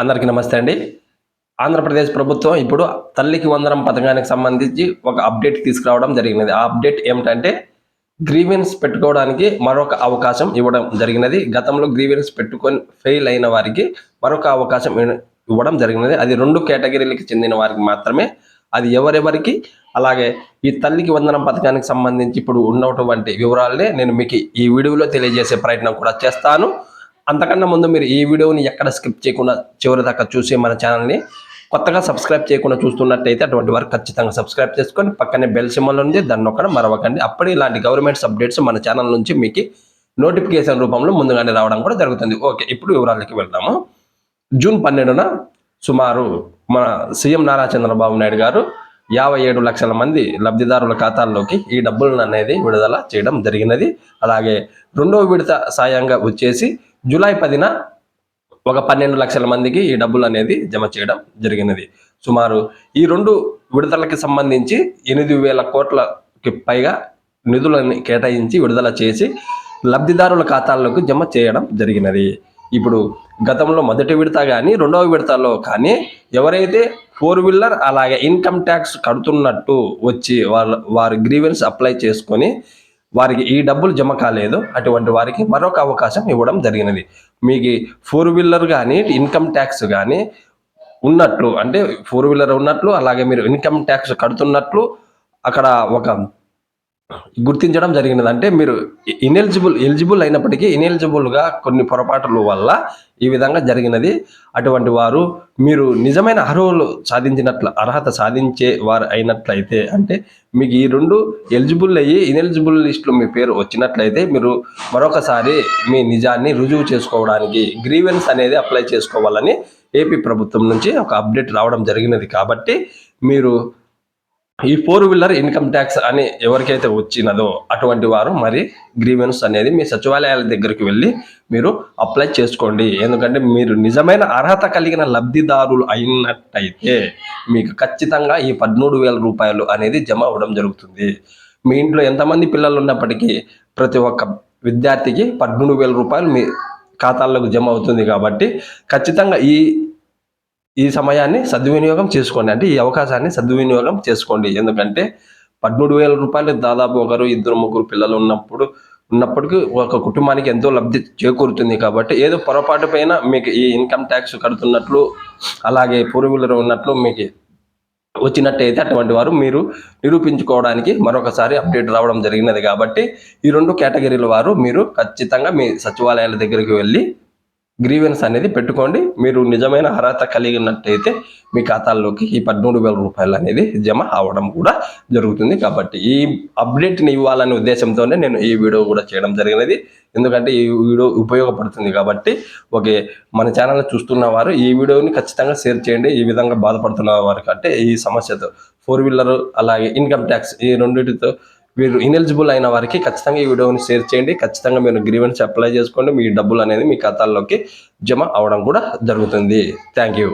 అందరికీ నమస్తే అండి. ఆంధ్రప్రదేశ్ ప్రభుత్వం ఇప్పుడు తల్లికి వందనం పథకానికి సంబంధించి ఒక అప్డేట్ తీసుకురావడం జరిగినది. ఆ అప్డేట్ ఏమిటంటే గ్రీవెన్స్ పెట్టుకోవడానికి మరొక అవకాశం ఇవ్వడం జరిగినది. గతంలో గ్రీవెన్స్ పెట్టుకొని ఫెయిల్ అయిన వారికి మరొక అవకాశం ఇవ్వడం జరిగినది. అది రెండు కేటగిరీలకు చెందిన వారికి మాత్రమే. అది ఎవరెవరికి? అలాగే ఈ తల్లికి వందనం పథకానికి సంబంధించి ఇప్పుడు ఉన్నటువంటి వివరాలనే నేను మీకు ఈ వీడియోలో తెలియజేసే ప్రయత్నం కూడా చేస్తాను. అంతకన్నా ముందు మీరు ఈ వీడియోని ఎక్కడ స్కిప్ చేయకుండా చివరి దాకా చూసి మన ఛానల్ని కొత్తగా సబ్స్క్రైబ్ చేయకుండా చూస్తున్నట్టయితే అటువంటి వారు ఖచ్చితంగా సబ్స్క్రైబ్ చేసుకొని పక్కనే బెల్ సిమ్మల్ ఉంది దాన్ని ఒక్కడ మరవకండి. అప్పుడు ఇలాంటి గవర్నమెంట్స్ అప్డేట్స్ మన ఛానల్ నుంచి మీకు నోటిఫికేషన్ రూపంలో ముందుగానే రావడం కూడా జరుగుతుంది. ఓకే ఇప్పుడు వివరాలకి వెళ్దాము. జూన్ పన్నెండున సుమారు మన సీఎం నారా చంద్రబాబు నాయుడు గారు యాభై ఏడు లక్షల మంది లబ్ధిదారుల ఖాతాల్లోకి ఈ డబ్బులను అనేది విడుదల చేయడం జరిగినది. అలాగే రెండవ విడత సాయంగా వచ్చేసి జూలై పదిన ఒక పన్నెండు లక్షల మందికి ఈ డబ్బులు అనేది జమ చేయడం జరిగినది. సుమారు ఈ రెండు విడుదలకి సంబంధించి ఎనిమిది వేల కోట్లకి పైగా నిధులను కేటాయించి విడుదల చేసి లబ్ధిదారుల ఖాతాలకు జమ చేయడం జరిగినది. ఇప్పుడు గతంలో మొదటి విడత కానీ రెండవ విడతలో కానీ ఎవరైతే ఫోర్ వీలర్ అలాగే ఇన్కమ్ ట్యాక్స్ కడుతున్నట్టు వచ్చి వాళ్ళ వారి గ్రీవెన్స్ అప్లై చేసుకొని వారికి ఈ డబ్బులు జమ కాలేదు. అటువంటి వారికి మరొక అవకాశం ఇవ్వడం జరిగినది. మీకు ఫోర్ వీలర్ కానీ ఇన్కమ్ ట్యాక్స్ కానీ ఉన్నట్లు అంటే ఫోర్ వీలర్ ఉన్నట్లు అలాగే మీరు ఇన్కమ్ ట్యాక్స్ కడుతున్నట్లు అక్కడ ఒక గుర్తించడం జరిగినది అంటే మీరు ఇనెలిజిబుల్ ఎలిజిబుల్ అయినప్పటికీ ఇనెలిజిబుల్గా కొన్ని పొరపాట్ల వల్ల ఈ విధంగా జరిగినది. అటువంటి వారు మీరు నిజమైన అర్హులు సాధించినట్లు అర్హత సాధించే వారు అయినట్లయితే అంటే మీకు ఈ రెండు ఎలిజిబుల్ అయ్యి ఇనెలిజిబుల్ లిస్టులో మీ పేరు వచ్చినట్లయితే మీరు మరొకసారి మీ నిజాన్ని రుజువు చేసుకోవడానికి గ్రీవెన్స్ అనేది అప్లై చేసుకోవాలని ఏపీ ప్రభుత్వం నుంచి ఒక అప్డేట్ రావడం జరిగినది. కాబట్టి మీరు ఈ ఫోర్ వీలర్ ఇన్కమ్ ట్యాక్స్ అని ఎవరికైతే వచ్చినదో అటువంటి వారు మరి గ్రీవెన్స్ అనేది మీ సచివాలయాల దగ్గరికి వెళ్ళి మీరు అప్లై చేసుకోండి. ఎందుకంటే మీరు నిజమైన అర్హత కలిగిన లబ్ధిదారులు అయినట్టయితే మీకు ఖచ్చితంగా ఈ పదమూడు వేల రూపాయలు అనేది జమ అవ్వడం జరుగుతుంది. మీ ఇంట్లో ఎంతమంది పిల్లలు ఉన్నప్పటికీ ప్రతి ఒక్క విద్యార్థికి పదమూడు వేల రూపాయలు మీ ఖాతాల్లోకి జమ అవుతుంది కాబట్టి ఖచ్చితంగా ఈ ఈ సమయాన్ని సద్వినియోగం చేసుకోండి. అంటే ఈ అవకాశాన్ని సద్వినియోగం చేసుకోండి. ఎందుకంటే పదమూడు వేల రూపాయలు దాదాపు ఒకరు ఇద్దరు ముగ్గురు పిల్లలు ఉన్నప్పుడు ఉన్నప్పటికీ ఒక కుటుంబానికి ఎంతో లబ్ధి చేకూరుతుంది కాబట్టి ఏదో పొరపాటు పైన మీకు ఈ ఇన్కమ్ ట్యాక్స్ కడుతున్నట్లు అలాగే ఫోర్ వీలర్ ఉన్నట్లు మీకు వచ్చినట్టయితే అటువంటి వారు మీరు నిరూపించుకోవడానికి మరొకసారి అప్డేట్ రావడం జరిగినది కాబట్టి ఈ రెండు కేటగిరీల వారు మీరు ఖచ్చితంగా మీ సచివాలయాల దగ్గరికి వెళ్ళి గ్రీవెన్స్ అనేది పెట్టుకోండి. మీరు నిజమైన అర్హత కలిగినట్టయితే మీ ఖాతాల్లోకి ఈ పదమూడు వేల రూపాయలు అనేది జమ అవడం కూడా జరుగుతుంది. కాబట్టి ఈ అప్డేట్ని ఇవ్వాలనే ఉద్దేశంతోనే నేను ఈ వీడియో కూడా చేయడం జరిగినది. ఎందుకంటే ఈ వీడియో ఉపయోగపడుతుంది కాబట్టి ఓకే మన ఛానల్ చూస్తున్న వారు ఈ వీడియోని ఖచ్చితంగా షేర్ చేయండి. ఈ విధంగా బాధపడుతున్న వారికి అంటే ఈ సమస్యతో ఫోర్ వీలర్ అలాగే ఇన్కమ్ ట్యాక్స్ ఈ రెండింటితో మీరు ఇనెలిజిబుల్ అయిన వారికి ఖచ్చితంగా ఈ వీడియోని షేర్ చేయండి. ఖచ్చితంగా మీరు గ్రీవెన్స్ అప్లై చేసుకోండి. మీ డబ్బులు అనేది మీ ఖాతాల్లోకి జమ అవడం కూడా జరుగుతుంది. Thank you